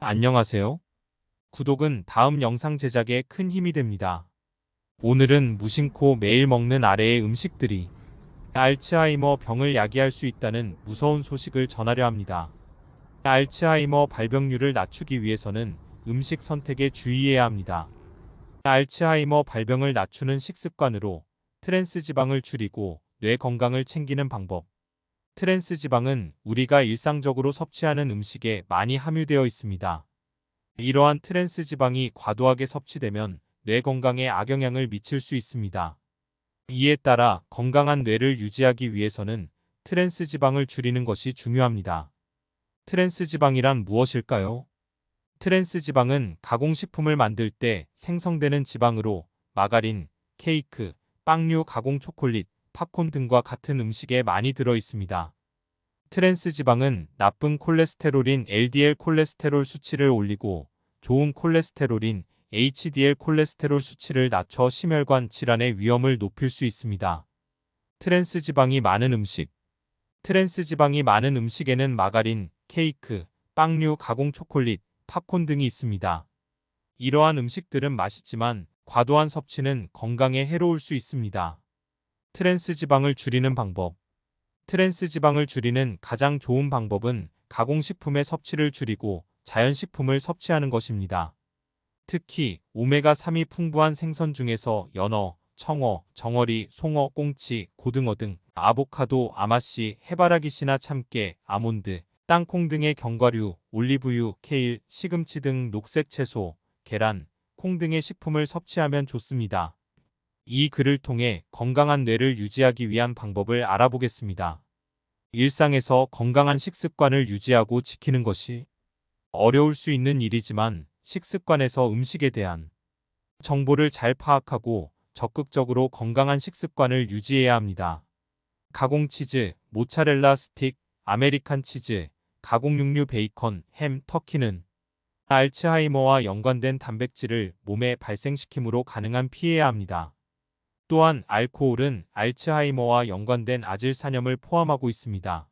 안녕하세요. 구독은 다음 영상 제작에 큰 힘이 됩니다. 오늘은 무심코 매일 먹는 아래의 음식들이 알츠하이머 병을 야기할 수 있다는 무서운 소식을 전하려 합니다. 알츠하이머 발병률을 낮추기 위해서는 음식 선택에 주의해야 합니다. 알츠하이머 발병을 낮추는 식습관으로 트랜스 지방을 줄이고 뇌 건강을 챙기는 방법. 트랜스 지방은 우리가 일상적으로 섭취하는 음식에 많이 함유되어 있습니다. 이러한 트랜스 지방이 과도하게 섭취되면 뇌 건강에 악영향을 미칠 수 있습니다. 이에 따라 건강한 뇌를 유지하기 위해서는 트랜스 지방을 줄이는 것이 중요합니다. 트랜스 지방이란 무엇일까요? 트랜스 지방은 가공식품을 만들 때 생성되는 지방으로 마가린, 케이크, 빵류 가공 초콜릿, 팝콘 등과 같은 음식에 많이 들어 있습니다. 트랜스 지방은 나쁜 콜레스테롤인 LDL 콜레스테롤 수치를 올리고 좋은 콜레스테롤인 HDL 콜레스테롤 수치를 낮춰 심혈관 질환의 위험을 높일 수 있습니다. 트랜스 지방이 많은 음식 트랜스 지방이 많은 음식에는 마가린, 케이크, 빵류 가공 초콜릿, 팝콘 등이 있습니다. 이러한 음식들은 맛있지만 과도한 섭취는 건강에 해로울 수 있습니다. 트랜스 지방을 줄이는 방법. 트랜스 지방을 줄이는 가장 좋은 방법은 가공식품의 섭취를 줄이고 자연식품을 섭취하는 것입니다. 특히 오메가3이 풍부한 생선 중에서 연어, 청어, 정어리, 송어, 꽁치, 고등어 등 아보카도, 아마씨, 해바라기씨나 참깨, 아몬드, 땅콩 등의 견과류, 올리브유, 케일, 시금치 등 녹색 채소, 계란, 콩 등의 식품을 섭취하면 좋습니다. 이 글을 통해 건강한 뇌를 유지하기 위한 방법을 알아보겠습니다. 일상에서 건강한 식습관을 유지하고 지키는 것이 어려울 수 있는 일이지만 식습관에서 음식에 대한 정보를 잘 파악하고 적극적으로 건강한 식습관을 유지해야 합니다. 가공 치즈, 모차렐라 스틱, 아메리칸 치즈, 가공 육류 베이컨, 햄, 터키는 알츠하이머와 연관된 단백질을 몸에 발생시키므로 가능한 피해야 합니다. 또한 알코올은 알츠하이머와 연관된 아질산염을 포함하고 있습니다.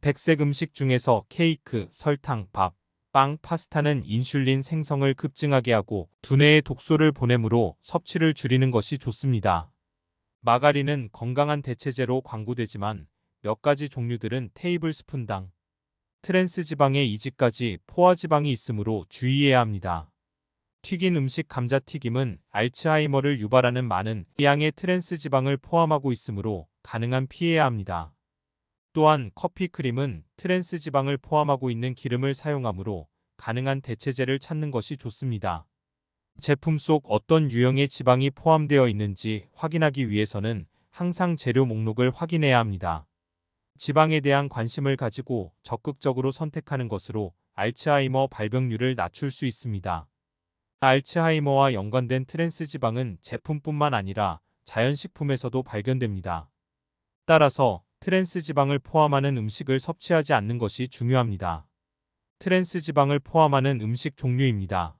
백색 음식 중에서 케이크, 설탕, 밥, 빵, 파스타는 인슐린 생성을 급증하게 하고 두뇌에 독소를 보내므로 섭취를 줄이는 것이 좋습니다. 마가린은 건강한 대체제로 광고되지만 몇 가지 종류들은 테이블 스푼당 트랜스 지방의 이지까지 포화 지방이 있으므로 주의해야 합니다. 튀긴 음식 감자튀김은 알츠하이머를 유발하는 많은 양의 트랜스 지방을 포함하고 있으므로 가능한 피해야 합니다. 또한 커피 크림은 트랜스 지방을 포함하고 있는 기름을 사용하므로 가능한 대체제를 찾는 것이 좋습니다. 제품 속 어떤 유형의 지방이 포함되어 있는지 확인하기 위해서는 항상 재료 목록을 확인해야 합니다. 지방에 대한 관심을 가지고 적극적으로 선택하는 것으로 알츠하이머 발병률을 낮출 수 있습니다. 알츠하이머와 연관된 트랜스 지방은 제품뿐만 아니라 자연식품에서도 발견됩니다. 따라서 트랜스 지방을 포함하는 음식을 섭취하지 않는 것이 중요합니다. 트랜스 지방을 포함하는 음식 종류입니다.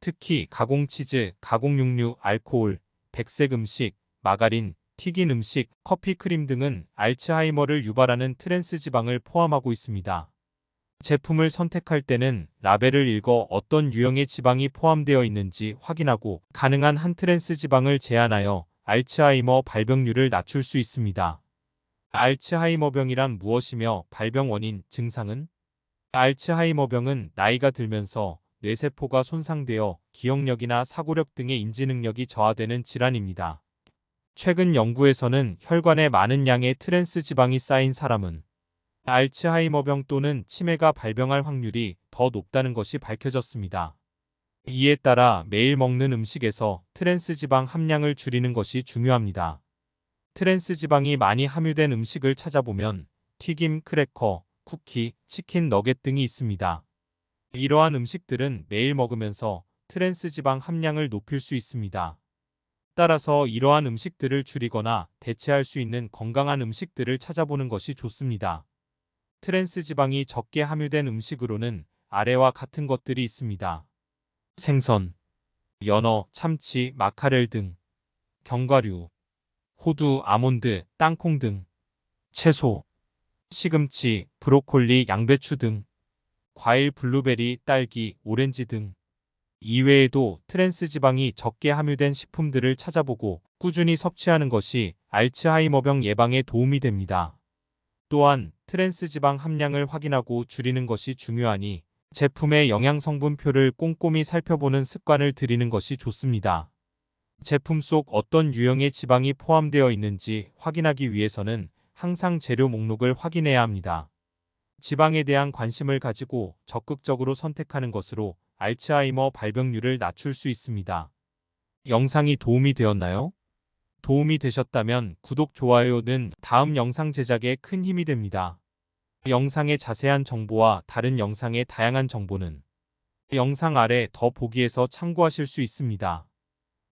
특히 가공 치즈, 가공 육류, 알코올, 백색 음식, 마가린, 튀긴 음식, 커피 크림 등은 알츠하이머를 유발하는 트랜스 지방을 포함하고 있습니다. 제품을 선택할 때는 라벨을 읽어 어떤 유형의 지방이 포함되어 있는지 확인하고 가능한 한 트랜스 지방을 제한하여 알츠하이머 발병률을 낮출 수 있습니다. 알츠하이머병이란 무엇이며 발병 원인, 증상은? 알츠하이머병은 나이가 들면서 뇌세포가 손상되어 기억력이나 사고력 등의 인지 능력이 저하되는 질환입니다. 최근 연구에서는 혈관에 많은 양의 트랜스 지방이 쌓인 사람은 알츠하이머병 또는 치매가 발병할 확률이 더 높다는 것이 밝혀졌습니다. 이에 따라 매일 먹는 음식에서 트랜스 지방 함량을 줄이는 것이 중요합니다. 트랜스 지방이 많이 함유된 음식을 찾아보면 튀김, 크래커, 쿠키, 치킨 너겟 등이 있습니다. 이러한 음식들은 매일 먹으면서 트랜스 지방 함량을 높일 수 있습니다. 따라서 이러한 음식들을 줄이거나 대체할 수 있는 건강한 음식들을 찾아보는 것이 좋습니다. 트랜스 지방이 적게 함유된 음식으로는 아래와 같은 것들이 있습니다. 생선, 연어, 참치, 마카렐 등, 견과류, 호두, 아몬드, 땅콩 등, 채소, 시금치, 브로콜리, 양배추 등, 과일 블루베리, 딸기, 오렌지 등 이외에도 트랜스 지방이 적게 함유된 식품들을 찾아보고 꾸준히 섭취하는 것이 알츠하이머병 예방에 도움이 됩니다. 또한 트랜스 지방 함량을 확인하고 줄이는 것이 중요하니 제품의 영양 성분표를 꼼꼼히 살펴보는 습관을 들이는 것이 좋습니다. 제품 속 어떤 유형의 지방이 포함되어 있는지 확인하기 위해서는 항상 재료 목록을 확인해야 합니다. 지방에 대한 관심을 가지고 적극적으로 선택하는 것으로 알츠하이머 발병률을 낮출 수 있습니다. 영상이 도움이 되었나요? 도움이 되셨다면 구독, 좋아요는 다음 영상 제작에 큰 힘이 됩니다. 영상의 자세한 정보와 다른 영상의 다양한 정보는 영상 아래 더 보기에서 참고하실 수 있습니다.